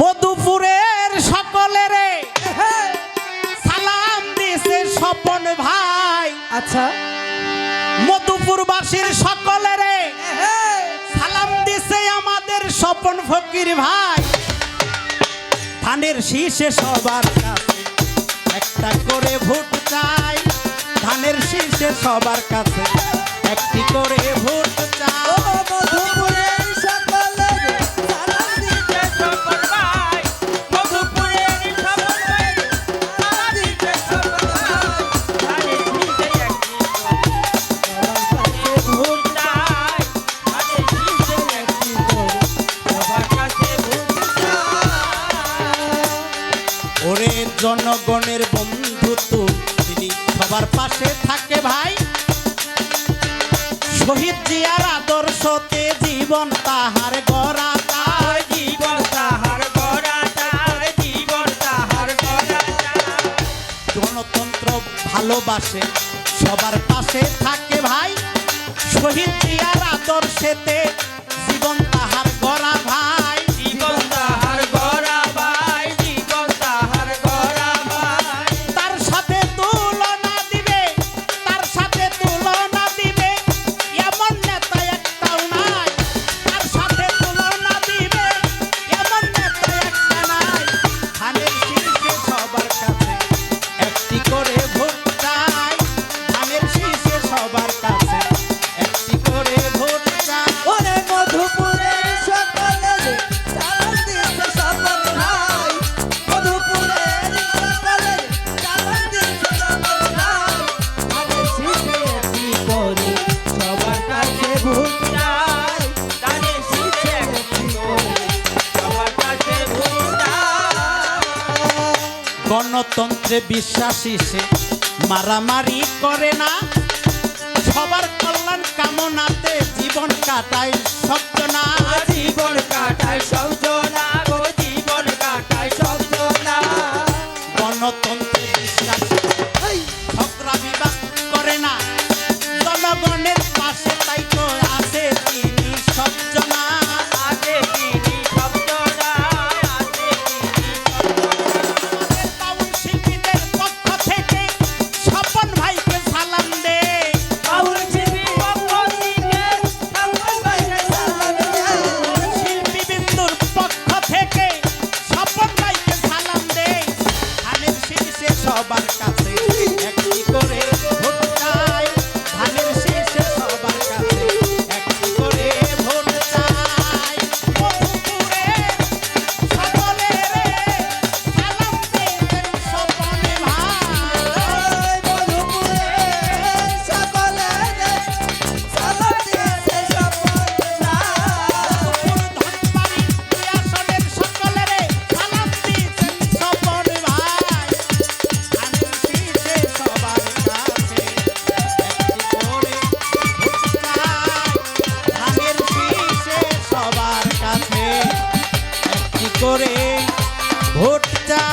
মধুপুরের সকলের সালাম দিছে স্বপন ভাই। আচ্ছা। মধুপুরবাসীর সকলের সালাম দিছে আমাদের স্বপন ফকির ভাই। ধানের শীষে সবার কাছে একটা করে ভোট চাই। ধানের শীষে সবার কাছে ওরে জনগণের বন্ধু তুমি সবার পাশে থাকে ভাই। শহীদ জিয়ার আদর্শতে জীবন তাহার গড়া তাই। জীবন তাহার গড়া তার জীবন তাহার গড়া গণতন্ত্র ভালোবাসে সবার পাশে থাকে ভাই। শহীদ জিয়ার আদর্শেতে গণতন্ত্রে বিশ্বাসী সে। মারামারি করে না। সবার কল্যাণ কামনাতে জীবন কাটায় শব্দ না জীবন কাটায় শব্দ না না গণতন্ত্রে বিশ্বাসী ঝগড়া বিবাদ করে না। জনগণের পাশে তাই সবার কাছে। একটি করে করে ভোটটা